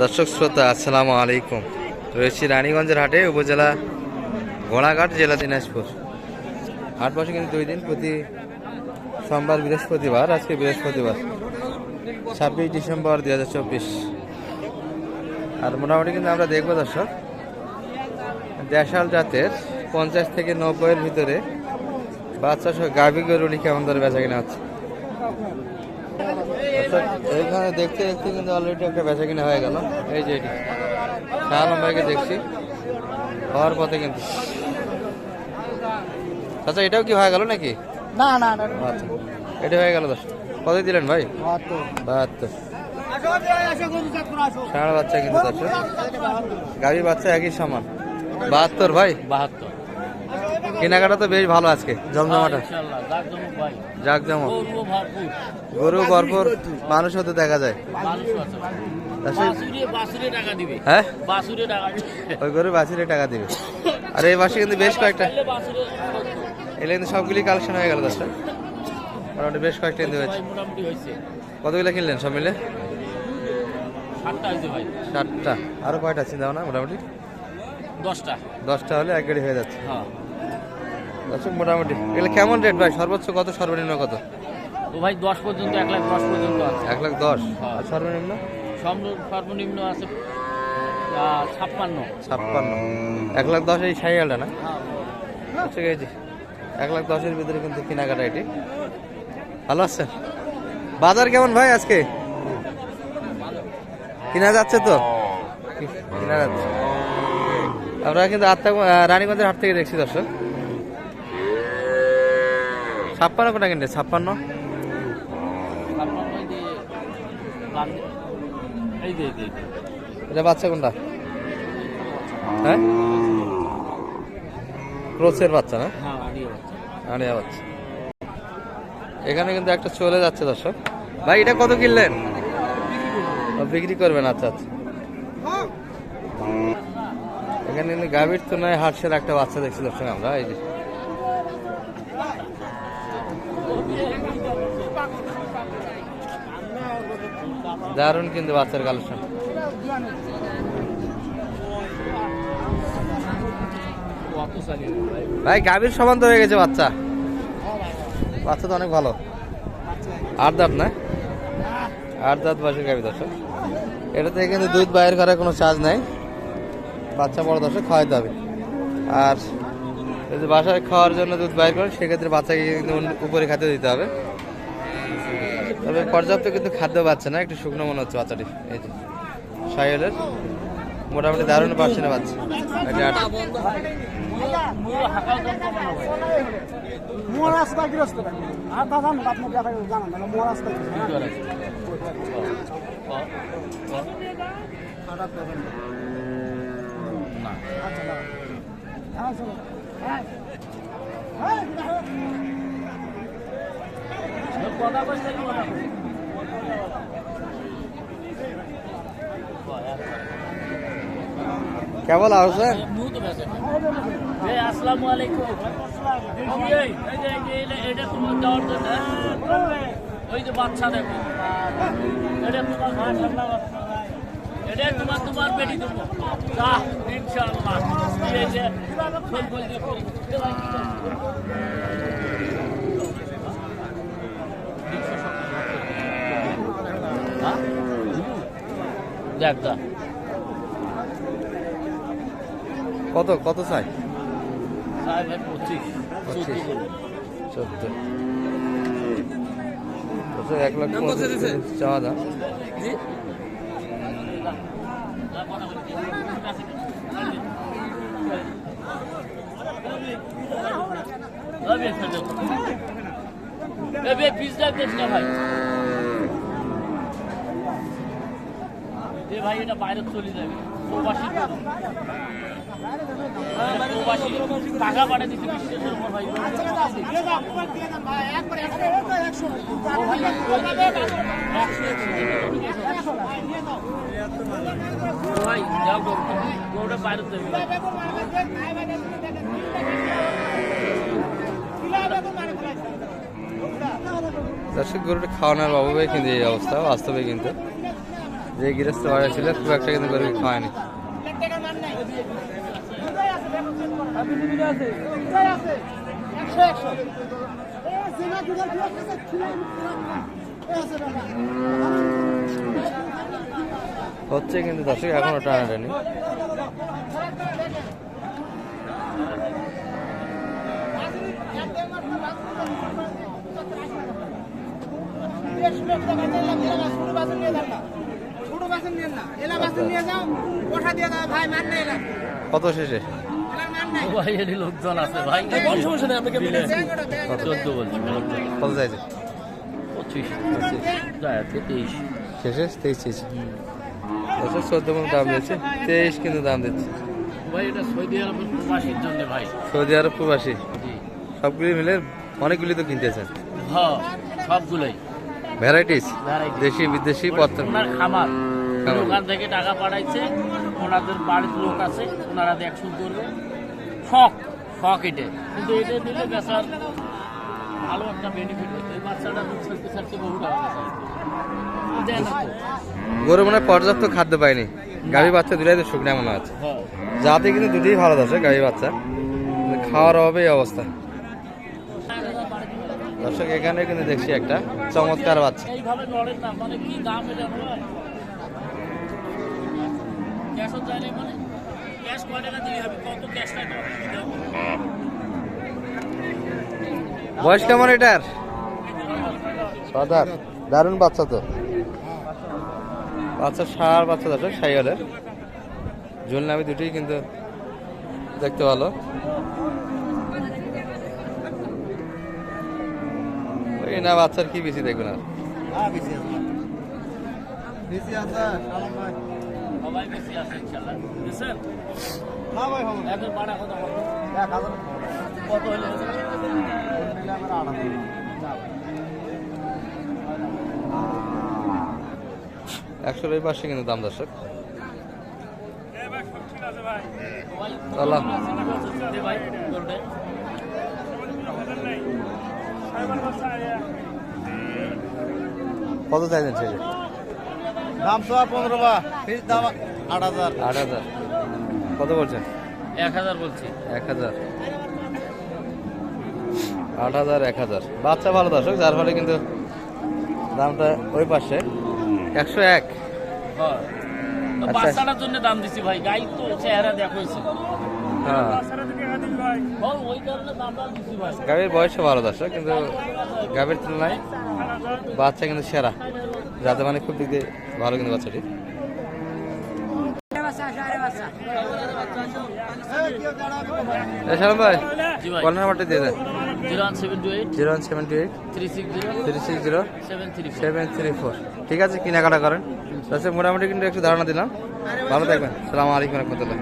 দর্শক শ্রোতা, আসসালামু আলাইকুম। রয়েছি রানীগঞ্জের হাটে, উপজেলা ঘোড়াঘাট, জেলা দিনাজপুর। হাট বসে কিন্তু দুই দিন, প্রতি সোমবার বৃহস্পতিবার, আজকে বৃহস্পতিবার, ছাব্বিশ ডিসেম্বর দুই হাজার চব্বিশ। আর মোটামুটি কিন্তু আমরা দেখব দর্শক, দেশাল জাতের পঞ্চাশ থেকে নব্বইয়ের ভিতরে বাচ্চা সহ গাভী গরুনি কেমন ধরে বেচা কিনা হচ্ছে। এইখানে দেখতে দেখতে কিন্তু অলরেডি একটা বেচা কিনা হয়ে গেল। এই যে এটি। শাহ ভাইকে দেখছি। হওয়ার পথে কিন্তু। আচ্ছা এটাও কি হয়ে গেল নাকি? না না না আচ্ছা এটা হয়ে গেল দশ। কত দিলেন ভাই? বাহাত্তর। ষাঁড় বাচ্চা কিন্তু দশ গাভী বাচ্চা একই সমান। বাহাত্তর ভাই? বাহাত্তর। কেনাকাটা তো বেশ ভালো আজকে। জমজমাটা। যাক জমক যাক জমক গরু ভরপুর মানুষ হতে দেখা যায়। মানুষ বাসুরে বাসুরে টাকা দিবে। হ্যাঁ? বাসুরে টাকা দিবে। ওই গরু বাছিরে টাকা দিবে। আর এই মাসে কিন্তু বেশ কয়েকটা এলে কিন্তু সবগুলি কালেকশন হয়ে গেল দশটা। মোটামুটি বেশ কয়েকটা কিন্তু হয়েছে। কতগুলো কিনলেন সব মিলে? সাতটা হয়েছে ভাই। আরও কয়টা চিন্তা ভাবনা মোটামুটি। দশটা। দশটা হলে এক গাড়ি হয়ে যাচ্ছে। হ্যাঁ। দর্শক মোটামুটি। এগুলো কেমন রেট ভাই? সর্বোচ্চ কত সর্বনিম্ন কত? ও ভাই দশ পর্যন্ত এক লাখ দশ পর্যন্ত আছে। এক লাখ দশ। হ্যাঁ। আর সর্বনিম্ন? সর্ব- সর্বনিম্ন আছে ছাপ্পান্ন। ছাপ্পান্ন। এক লাখ দশ এই সাইকেলটা না? ঠিক আছে এক লাখ দশের ভিতরে কিন্তু কেনাকাটা এটি। ভালো আছেন? বাজার কেমন ভাই আজকে? কিনা যাচ্ছে তো? কিনা যাচ্ছে। আমরা কিন্তু আটটা রানীগঞ্জের হাট থেকে দেখছি দর্শক। ছাপ্পান্ন কোটা কিনতে ছাপ্পান্ন। এটা বাচ্চা কোনটা? হ্যাঁ? ক্রোচের বাচ্চা না? হ্যাঁ। আড়িয়া বাচ্চা। এখানে কিন্তু একটা চলে যাচ্ছে দর্শক। ভাই এটা কত কিনলেন? বিক্রি করবেন আচ্ছা আচ্ছা। এখানে কিন্তু গাভীর তুলনায় হাটসের একটা বাচ্চা দেখছি দর্শক আমরা। এই যে দারুণ কিন্তু বাচ্চার কালেকশন ভাই। গাভীর সমান তো হয়ে গেছে বাচ্চা। বাচ্চা তো অনেক ভালো। আট দাঁত না? আট দাঁত বয়সের গাভী দর্শক। এটাতে কিন্তু দুধ বাইর করার কোনো চার্জ নাই। বাচ্চা বড় দর্শক খাওয়াইতে হবে। আর যদি বাসায় খাওয়ার জন্য দুধ বাইর করেন সেক্ষেত্রে বাচ্চাকে কিন্তু উপরে খাদ্য দিতে হবে। তবে পর্যাপ্ত কিন্তু খাদ্য পাচ্ছে না একটু শুকনো মনে হচ্ছে বাচ্চাটি এই যে সাইলের মোটামুটি দারুণ পাচ্ছে না বাচ্চা আট মুলো হাঁকাও দাম কমানো ভাই। মোর রাস্তা গৃহস্থ আর তা জানো আপনি দেখা জানেন না মোর রাস্তা কি করে? ও, ও, ও। না আচ্ছা দাও হ্যাঁ চলো কথা বলতে কথা বলতে। কেমন আছেন মুখ তো বেঁচে না। এই, আসসালামু আলাইকুম। এটা- তোমার? ওই যে বাচ্চা দেখো এটা তোমার তোমার তোমার বেটি দেবো যা এই যে ফুল ফুল দিয়ে করি। হ্যাঁ? দেখ দেখ কত কত চাই। চোদ্দ এক লাখ চাওয়া দাম ভাই। এ ভাই এটা বাইরে চলে যাবে। প্রবাসী প্রবাসী। টাকা বিশ্বাসের উপর ভাই। ভাই, গরুটা বাইরে যাবে। দর্শক গরুটা খাওয়ানোর অভাবে কিন্তু এই অবস্থা বাস্তবে কিন্তু। যে গৃহস্থ বাড়ি ছিল খুব একটা কিন্তু গরু খাওয়ায়নি হচ্ছে কিন্তু দর্শক এখনও টানাটানি কত শেষে? ভাই এটি লোকজন আছে ভাই। সমস্যা নেই আপনাকে চোদ্দ বলছি কত চাইছে? পঁচিশ। যায় তেইশ। শেষে? তেইশ চেয়েছে দর্শক চোদ্দ দাম দিচ্ছে। তেইশ কিন্তু দাম দিচ্ছে। ভাই এটা সৌদি আরবের প্রবাসীর জন্য ভাই। সৌদি আরব প্রবাসী। সবগুলি মিলে অনেকগুলি তো কিনতেছেন হ্যাঁ সবগুলোই। ভ্যারাইটিস দেশি বিদেশি পত্র খামার। ওখান থেকে টাকা পাঠাইছে ওনাদের বাড়ির লোক আছে ওনারা করবে। শখ শখ এটা কিন্তু এটা দিলে বেচার ভালো একটা বেনিফিট হতো এই বাচ্চাটা দুধ ছাড়তে ছাড়তে বহু টাকা। গরু মানে পর্যাপ্ত খাদ্য পায়নি। গাভী বাচ্চা দুটাই তো শুকনা মনে আছে। হ্যাঁ। যাতে কিন্তু দুটোই ভালো আছে গাভী বাচ্চা। খাওয়ার অভাবে এই অবস্থা। দর্শক এখানে কিন্তু দেখছি একটা চমৎকার বাচ্চা। মানে মানে বয়স কেমন এটার? সাদার দারুণ বাচ্চা তো। বাচ্চা সার বাচ্চা দর্শক সাই হলে ঝুল নামে দুটোই কিন্তু দেখতে ভালো। ওই না বাচ্চার কি বেশি দেখবেন আর? সবাই বেশি আছে ইনশাল্লাহ বুঝছেন? এখন ভাড়া কত বলো? কত হলে একশোর ওই পাশে কিন্তু দাম দর্শক? ভাই কত চাইছেন শেষে দাম তো পনেরো বা ফিস দাম আট হাজার। আট হাজার। কত বলছেন? এক হাজার বলছি। এক হাজার। আট হাজার এক হাজার। বাচ্চা ভালো দর্শক যার ফলে কিন্তু দামটা ওই পাশে। একশো এক। হ্যাঁ। তো আচ্ছা। বাচ্চাটার জন্য দাম দিছি ভাই গাই তো চেহারা হ্যাঁ ভাই গাভীর বয়সও ভালো দর্শক কিন্তু গাভীর তুলনায় বাচ্চা কিন্তু সেরা। যাতে মানে খুব দিক দিয়ে ভালো কিন্তু বাচ্চাটি। এছাড়া ভাই কল নাম্বারটা দিয়ে দেন। ঠিক আছে কেনাকাটা করেন। মোটামুটি কিন্তু একটু ধারণা দিলাম। ভালো থাকবেন। সালাম আলাইকুম রহমতুল্লাহ।